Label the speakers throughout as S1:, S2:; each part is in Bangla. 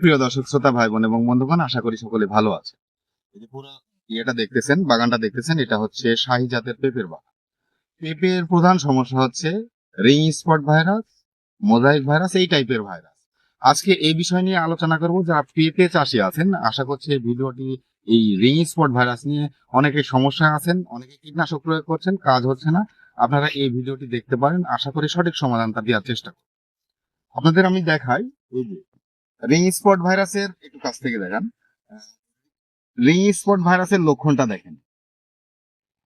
S1: প্রিয় দর্শক, শ্রোতা ভাই বোন এবং বন্ধুগণ, আশা করি সকলে ভালো আছে এই যে পুরো ইয়েটা দেখতেছেন, বাগানটা দেখতেছেন, এটা হচ্ছে শাহী জাতের পেঁপের বাগান। পেঁপের প্রধান সমস্যা হচ্ছে ring spot virus mosaic virus এই টাইপের ভাইরাস আজকে এই বিষয় নিয়ে আলোচনা করব যারা পেঁপে চাষি আছেন। আশা করছি এই ভিডিওটি, এই রিং স্পট ভাইরাস নিয়ে অনেকে সমস্যা আছেন, অনেকে কীটনাশক প্রয়োগ করছেন, কাজ হচ্ছে না। আপনারা এই ভিডিওটি দেখতে পারেন। আশা করি সঠিক সমাধানটা দেওয়ার চেষ্টা করব। আপনাদের আমি দেখাই, এই যে রিং স্পট ভাইরাসের, একটু কাছ থেকে দেখান। রিং স্পট ভাইরাসের লক্ষণটা দেখেন।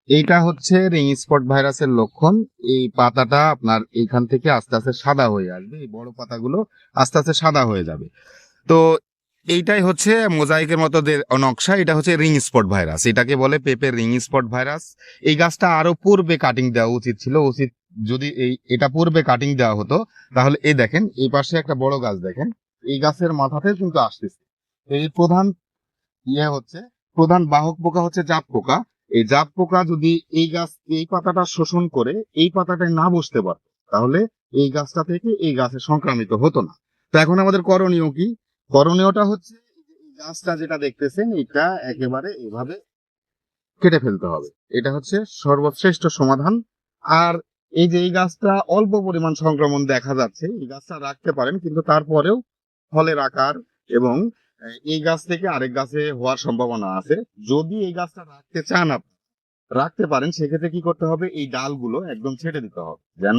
S1: এইটা হচ্ছে রিং স্পট ভাইরাসের লক্ষণ। এই পাতাটা আপনার এইখান থেকে আস্তে আস্তে সাদা হয়ে আসবে। এই বড় পাতাগুলো আস্তে আস্তে সাদা হয়ে যাবে। তো এইটাই হচ্ছে মোজাইকের মতো নকশা, এটা হচ্ছে রিং স্পট ভাইরাস। এটাকে বলে পেপের রিং স্পট ভাইরাস। এই গাছটা আরও পূর্বে কাটিং দেওয়া উচিত ছিল। উচিত যদি এই, এটা পূর্বে কাটিং দেওয়া হতো, তাহলে এই দেখেন, এই পাশে একটা বড় গাছ দেখেন। এই গাছের মাথাতে কিন্তু আসতেছে। এই প্রধান ইয়ে হচ্ছে, প্রধান বাহক পোকা হচ্ছে জাপ পোকা। এই জাপ পোকা যদি এই গাছ, এই পাতাটা শোষণ করে, এই পাতাটায় না বসতে পারত, তাহলে এই গাছটা থেকে এই গাছে সংক্রামিত হতো না। তো এখন আমাদের করণীয় কি? করণীয়টা হচ্ছে গাছটা যেটা দেখতেছেন, এটা একেবারে এভাবে কেটে ফেলতে হবে। এটা হচ্ছে সর্বশ্রেষ্ঠ সমাধান। আর এই যে এই গাছটা অল্প পরিমাণ সংক্রমণ দেখা যাচ্ছে, এই গাছটা রাখতে পারেন, কিন্তু তারপরেও ফলের আকার এবং এই গাছ থেকে আরেক গাছে হওয়ার সম্ভাবনা আছে। যদি এই গাছটা রাখতে চান আপনি রাখতে পারেন, সেক্ষেত্রে কি করতে হবে? এই ডালগুলো একদম ছেটে দিতে হবে। যেন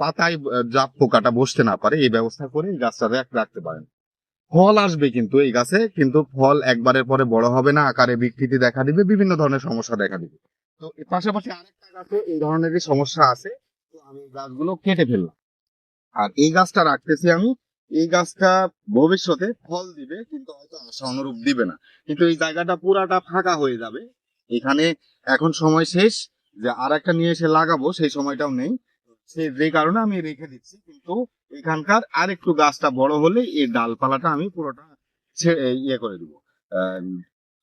S1: পাতায় জাপ পোকাটা বসতে না পারে, এই ব্যবস্থা করে এই গাছটা রাখতে পারেন। ফল আসবে কিন্তু এই গাছে, কিন্তু ফল একবারের পরে বড় হবে না, আকারে বিকৃতি দেখা দিবে, বিভিন্ন ধরনের সমস্যা দেখা দিবে। তো পাশাপাশি আরেকটা গাছে এই ধরনেরই সমস্যা আছে, তো আমি গাছগুলো কেটে ফেললাম। আর এই গাছটা রাখতেছি আমি এই গাছটা ভবিষ্যতে ফল দিবে, কিন্তু হয়তো আশা অনুরূপ দিবে না। কিন্তু এই জায়গাটা পুরাটা ফাঁকা হয়ে যাবে। এখানে এখন সময় শেষ, যে আর একটা নিয়ে এসে লাগাবো, সেই সময়টাও নেই। সে যে কারণে আমি রেখে দিচ্ছি, কিন্তু এখানকার আর একটু গাছটা বড় হলে এই ডালপালাটা আমি পুরোটা ইয়ে করে দিব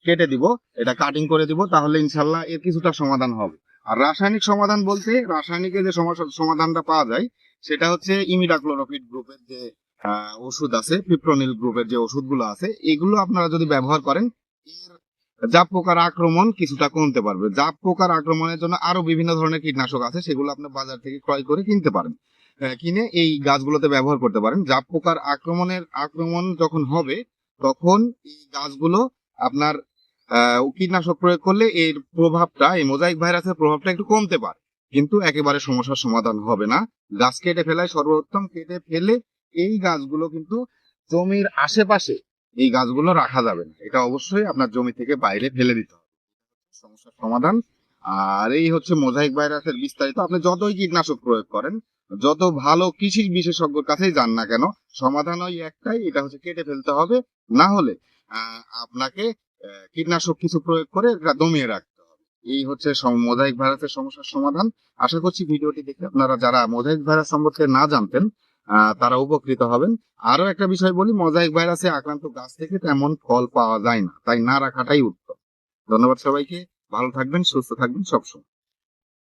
S1: কেটে দিব, এটা কাটিং করে দিব, তাহলে ইনশাল্লাহ এর কিছুটা সমাধান হবে। আর রাসায়নিক সমাধান বলতে, রাসায়নিকের যে সমাধানটা পাওয়া যায়, সেটা হচ্ছে ইমিডাক্লোরোপিড গ্রুপের যে ওষুধ আছে পিপ্রোনিল গ্রুপের যে ওষুধগুলো আছে, এগুলো আপনারা যদি ব্যবহার করেন জাপ পোকার আক্রমণ কিছুটা কমতে পারবে। জাপ পোকার আক্রমণের জন্য আরও বিভিন্ন ধরনের কীটনাশক আছে, সেগুলো আপনি বাজার থেকে ক্রয় করে কিনতে পারেন। কিনে এই গাছগুলোতে ব্যবহার করতে পারেন। জাপ পোকার আক্রমণের আক্রমণ যখন হবে, তখন এই গাছগুলো আপনার কীটনাশক প্রয়োগ করলে এর প্রভাবটা, এই মোজাইক ভাইরাসের প্রভাবটা একটু কমতে পারে। কিন্তু একেবারে সমস্যার সমাধান হবে না। গাছ কেটে ফেলায় সর্বোত্তম কেটে ফেলে এই গাছগুলো কিন্তু জমির আশেপাশে এই গাছগুলো রাখা যাবে না। এটা অবশ্যই আপনার জমি থেকে বাইরে ফেলে দিতে হবে। সমস্যার সমাধান। আর এই হচ্ছে মোজাইক ভাইরাসের বিস্তারিত। আপনি যতই কীটনাশক প্রয়োগ করেন, যত ভালো কৃষি বিশেষজ্ঞর কাছেই যান না কেন, সমাধান ওই একটাই, এটা হচ্ছে কেটে ফেলতে হবে। না হলে আপনাকে কীটনাশক কিছু প্রয়োগ করে দমিয়ে রাখতে হবে। এই হচ্ছে মোজাইক ভাইরাসের সমস্যার সমাধান। আশা করছি ভিডিওটি দেখে আপনারা যারা মোজাইক ভাইরাস সম্পর্কে না জানতেন তারা উপকৃত হবেন। আরও একটা বিষয় বলি, মজাইক ভাইরাসে আক্রান্ত গাছ থেকে তেমন ফল পাওয়া যায় না, তাই না রাখাটাই উত্তম। ধন্যবাদ সবাইকে, ভালো থাকবেন, সুস্থ থাকবেন সবসময়।